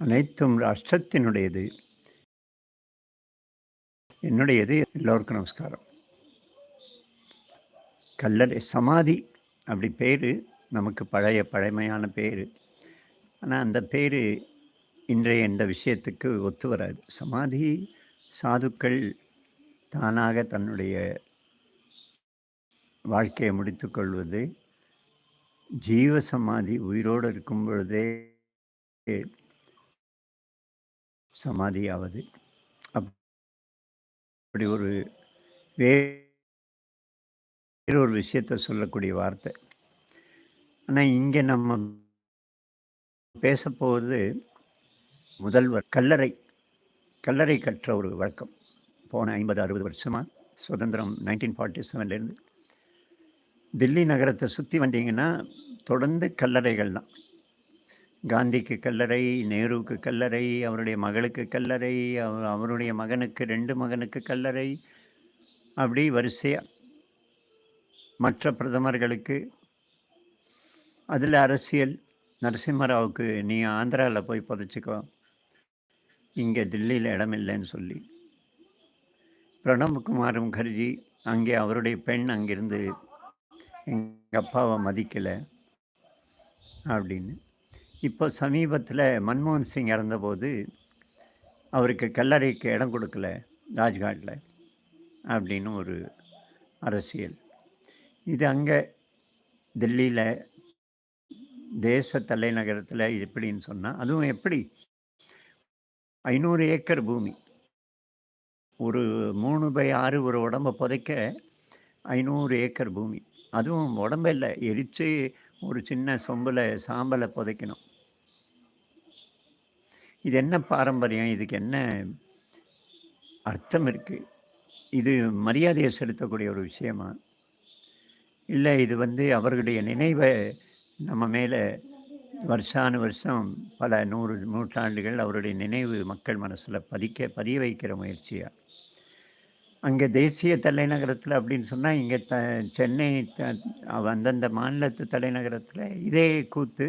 அனைத்தும் ராஷ்டிரத்தினுடையது. என்னுடையது எல்லோருக்கும் நமஸ்காரம். கல்லறை சமாதி அப்படி பேர் நமக்கு பழைய பழமையான பேர். ஆனால் அந்த பேர் இன்றைய இந்த விஷயத்துக்கு ஒத்து வராது. சமாதி சாதுக்கள் தானாக தன்னுடைய வாழ்க்கையை முடித்துக்கொள்வது ஜீவ சமாதி உயிரோடு இருக்கும் பொழுதே சமாதியாவது. அப்படி ஒரு வேறொரு விஷயத்தை சொல்லக்கூடிய வார்த்தை. ஆனால் இங்கே நம்ம பேசப்போவது முதல்வர் கல்லறை கல்லறை கற்ற ஒரு வழக்கம். போன ஐம்பது அறுபது வருஷமாக சுதந்திரம் நைன்டீன் ஃபார்ட்டி செவன்லேருந்து தில்லி நகரத்தை சுற்றி வந்தீங்கன்னா தொடர்ந்து கல்லறைகள் தான் காந்திக்கு கல்லறை நேருவுக்கு கல்லறை அவருடைய மகளுக்கு கல்லறை அவர் அவருடைய மகனுக்கு ரெண்டு மகனுக்கு கல்லறை அப்படி வரிசையாக மற்ற பிரதமர்களுக்கு அதில் அரசியல் நரசிம்மராவுக்கு நீ ஆந்திராவில் போய் புதைச்சிக்கோ. இங்கே தில்லியில் இடம் இல்லைன்னு சொல்லி. பிரணப்குமார் முகர்ஜி அங்கே அவருடைய பெண் அங்கிருந்து எங்கள் அப்பாவை மதிக்கலை. அப்படின்னு. இப்போ சமீபத்தில் மன்மோகன் சிங் இறந்தபோது அவருக்கு கல்லறைக்கு இடம் கொடுக்கல ராஜ்காட்டில் அப்படின்னு ஒரு அரசியல். இது அங்கே டெல்லியில் தேச தலைநகரத்தில் எப்படின்னு சொன்னால் அதுவும் எப்படி? ஐநூறு ஏக்கர் பூமி. ஒரு மூணு பை ஆறு ஒரு உடம்பை புதைக்க ஐநூறு ஏக்கர் பூமி. அதுவும் உடம்பில் எரித்து ஒரு சின்ன சொம்பில் சாம்பலை புதைக்கணும். இது என்ன பாரம்பரியம்? இதுக்கு என்ன அர்த்தம் இருக்குது இது மரியாதையை செலுத்தக்கூடிய ஒரு விஷயமா? இல்லை இது வந்து அவர்களுடைய நினைவை நம்ம மேலே வருஷானு வருஷம் பல நூறு நூற்றாண்டுகள் அவருடைய நினைவு மக்கள் மனசில் பதிக்க பதிய வைக்கிற முயற்சியாக அங்கே தேசிய தலைநகரத்தில் அப்படின்னு சொன்னால் இங்கே த சென்னை த அந்தந்த மாநிலத்து தலைநகரத்தில் இதே கூத்து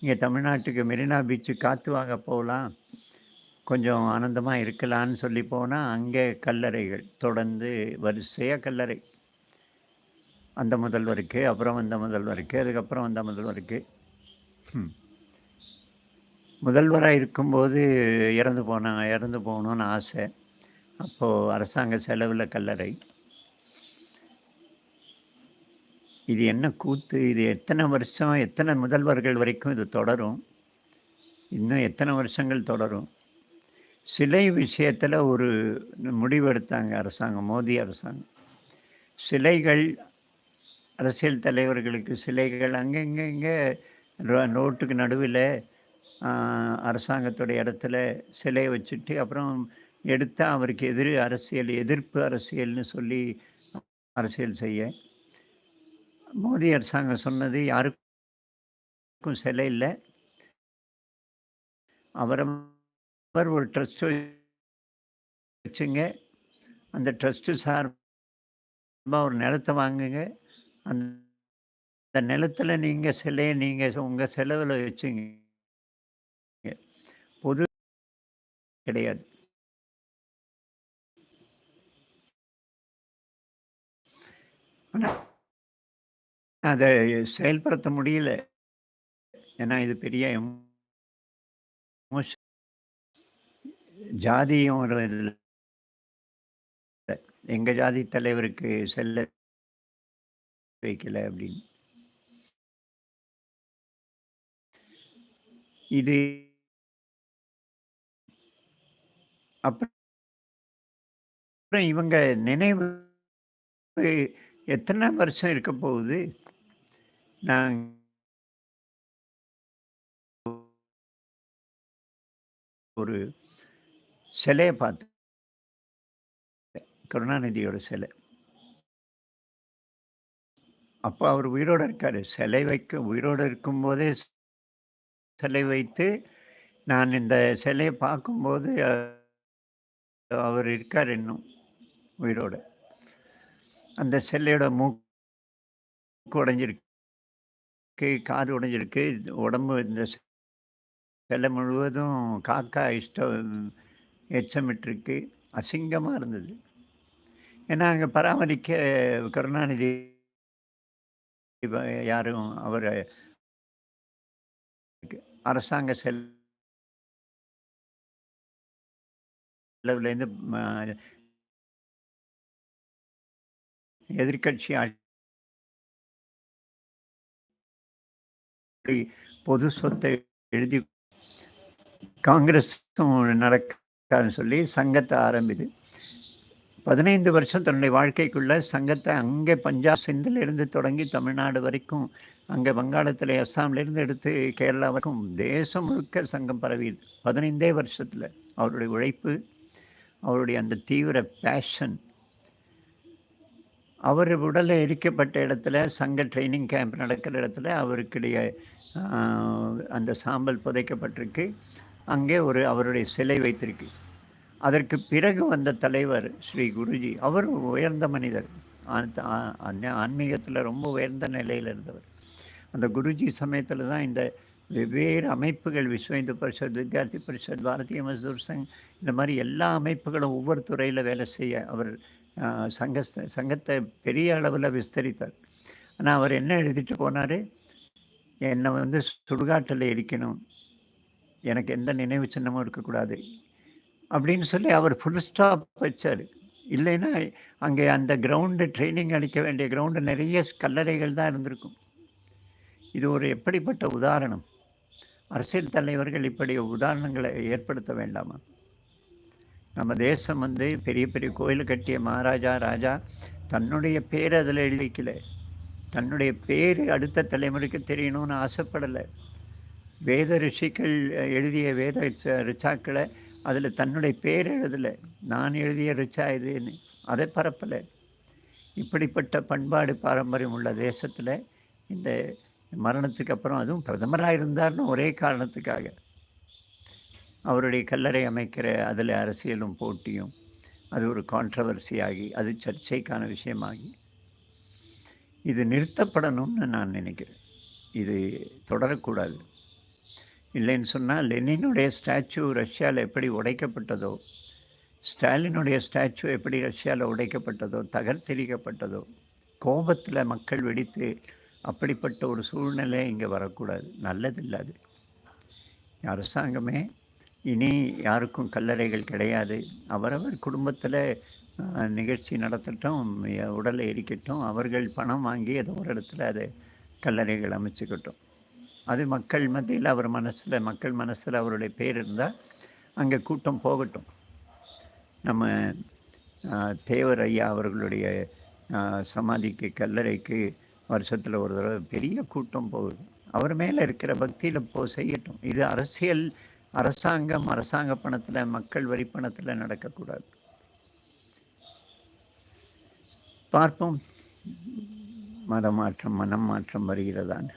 இங்கே தமிழ்நாட்டுக்கு மெரினா பீச்சு காற்று வாங்க போகலாம். கொஞ்சம் ஆனந்தமாக இருக்கலான்னு சொல்லி போனால் அங்கே கல்லறைகள் தொடர்ந்து வரிசையாக கல்லறை. அந்த முதல்வருக்கு அப்புறம் வந்த முதல்வருக்கு அதுக்கப்புறம் அந்த முதல்வருக்கு முதல்வராக இருக்கும்போது இறந்து போனாங்க இறந்து போகணுன்னு ஆசை. அப்போது அரசாங்க செலவில் கல்லறை. இது என்ன கூத்து? இது எத்தனை வருஷம்? எத்தனை முதல்வர்கள் வரைக்கும் இது தொடரும்? இன்னும் எத்தனை வருஷங்கள் தொடரும்? சிலை விஷயத்தில் ஒரு முடிவு எடுத்தாங்க அரசாங்கம் மோடி அரசாங்கம். சிலைகள் அரசியல் தலைவர்களுக்கு சிலைகள் அங்கங்கே இங்கே ரோட்டுக்கு நடுவில் அரசாங்கத்துடைய இடத்துல சிலையை வச்சுட்டு அப்புறம் எடுத்தால் அவருக்கு எதிர் அரசியல் எதிர்ப்பு அரசியல்னு சொல்லி அரசியல் செய்ய மோடி அரசாங்கம் சொன்னது யாருக்கும் சிலை இல்லை. அவரவர் ஒரு ட்ரஸ்ட் வச்சுங்க. அந்த ட்ரஸ்ட்டு சார்பாக ஒரு நிலத்தை வாங்குங்க. அந்த நிலத்தில் நீங்கள் சிலையை நீங்கள் உங்கள் செலவில் வச்சுங்க. பொது கிடையாது. ஆனால் அதை செயல்படுத்த முடியல. ஏன்னா இது பெரிய எமோஷன் ஜாதியும் ஒரு இதில். எங்கள் ஜாதி தலைவருக்கு செல்ல வைக்கல அப்படின்னு. இது அப்புறம் இவங்க நினைவு எத்தனை வருஷம் இருக்க நான் ஒரு சிலையை பார்த்து கருணாநிதியோட சிலை. அப்போ அவர் உயிரோடு இருக்கார். சிலை வைக்க உயிரோடு இருக்கும்போதே சிலை வைத்து நான் இந்த சிலையை பார்க்கும்போது அவர் இருக்கார் இன்னும் உயிரோடு. அந்த சிலையோட மூக்கு உடைஞ்சிருக்கு. காது உடைஞ்சிருக்கு. உடம்பு இந்த சிலை முழுவதும் காக்கா இஷ்டம் எச்சமிட்டிருக்கு. அசிங்கமாக இருந்தது. ஏன்னா அங்கே பராமரிக்க கருணாநிதி யாரும் அவர் அரசாங்க செலவுலேருந்து எதிர்கட்சி பொது சொத்தை எழுதி காங்கிரஸும் நடக்காதுன்னு சொல்லி சங்கத்தை ஆரம்பிது. பதினைந்து வருஷம் தன்னுடைய வாழ்க்கைக்குள்ள சங்கத்தை அங்கே பஞ்சாப் சிந்திலிருந்து தொடங்கி தமிழ்நாடு வரைக்கும் அங்கே வங்காளத்தில் அஸ்ஸாம்லேருந்து எடுத்து கேரளா வரைக்கும் தேசம் முழுக்க சங்கம் பரவியது. பதினைந்தே வருஷத்தில் அவருடைய உழைப்பு அவருடைய அந்த தீவிர பேஷன் அவர் உடலில் எரிக்கப்பட்ட இடத்துல சங்க ட்ரைனிங் கேம்ப் நடக்கிற இடத்துல அவருக்குடைய அந்த சாம்பல் புதைக்கப்பட்டிருக்கு. அங்கே ஒரு அவருடைய சிலை வைத்திருக்கு. அதற்கு பிறகு வந்த தலைவர் ஸ்ரீ குருஜி அவர் உயர்ந்த மனிதர். ஆன்மீகத்தில் ரொம்ப உயர்ந்த நிலையில் இருந்தவர். அந்த குருஜி சமயத்தில் தான் இந்த வெவ்வேறு அமைப்புகள் விஸ்வ இந்து பரிஷத் வித்யார்த்தி பரிஷத் பாரதிய மசூர் சங் இந்த மாதிரி எல்லா அமைப்புகளும் ஒவ்வொரு துறையில் வேலை செய்ய அவர் சங்க சங்கத்தை பெரிய அளவில் விஸ்தரித்தார். ஆனால் அவர் என்ன எழுதிட்டு போனார்? என்னை வந்து சுடுகாட்டில் எரிக்கணும். எனக்கு எந்த நினைவு சின்னமும் இருக்கக்கூடாது. அப்படின்னு சொல்லி அவர் ஃபுல் ஸ்டாப் வச்சார். இல்லைன்னா அங்கே அந்த கிரவுண்டு ட்ரைனிங் அளிக்க வேண்டிய கிரவுண்டு நிறைய கல்லறைகள் தான் இருந்திருக்கும். இது ஒரு எப்படிப்பட்ட உதாரணம்? அரசியல் தலைவர்கள் இப்படி உதாரணங்களை ஏற்படுத்த வேண்டாமா? நம்ம தேசம் வந்து பெரிய பெரிய கோயில் கட்டிய மகாராஜா ராஜா தன்னுடைய பேர் அதில் எழுதி தன்னுடைய பேர் அடுத்த தலைமுறைக்கு தெரியணும்னு ஆசைப்படலை. வேத ரிஷிகள் எழுதிய வேத ரிச்சாக்களை அதில் தன்னுடைய பேர் எழுதலை. நான் எழுதிய ரிச்சா இதுன்னு. அதை பரப்பலை. இப்படிப்பட்ட பண்பாடு பாரம்பரியம் உள்ள தேசத்தில் இந்த மரணத்துக்கு அப்புறம் அதுவும் பிரதமராக இருந்தார்னு ஒரே காரணத்துக்காக. அவருடைய கல்லறை அமைக்கிற அதில் அரசியலும் போட்டியும் அது ஒரு கான்ட்ரவர்சி ஆகி அது சர்ச்சைக்கான விஷயமாகி. இது நிறுத்தப்படணும்னு நான் நினைக்கிறேன். இது தொடரக்கூடாது. இல்லைன்னு சொன்னால் லெனினுடைய ஸ்டாச்சு ரஷ்யாவில் எப்படி உடைக்கப்பட்டதோ ஸ்டாலினுடைய ஸ்டாச்சு எப்படி ரஷ்யாவில் உடைக்கப்பட்டதோ தகர்த்தெறிக்கப்பட்டதோ கோபத்தில் மக்கள் வெடித்து அப்படிப்பட்ட ஒரு சூழ்நிலை இங்கே வரக்கூடாது. நல்லதில்லை அது. அரசாங்கமே இனி யாருக்கும் கல்லறைகள் கிடையாது. அவரவர் குடும்பத்தில் நிகழ்ச்சி நடத்தட்டும் உடலை எரிக்கட்டும் அவர்கள் பணம் வாங்கி ஏதோ ஒரு இடத்துல அதை கல்லறைகள் அமைச்சுக்கட்டும். அது மக்கள் மத்தியில் அவர் மனசில் மக்கள் மனசில் அவருடைய பேர் இருந்தால் அங்கே கூட்டம் போகட்டும். நம்ம தேவர் ஐயா அவர்களுடைய சமாதிக்கு கல்லறைக்கு வருஷத்தில் ஒரு தடவை பெரிய கூட்டம் போகுது. அவர் மேலே இருக்கிற பக்தியில் போ செய்யட்டும். இது அரசியல் அரசாங்கம் அரசாங்க பணத்தில் மக்கள் வரி பணத்தில் நடக்கக்கூடாது. பார்ப்போம். மதமாற்றம் மனம் மாற்றம் வருகிறதான்.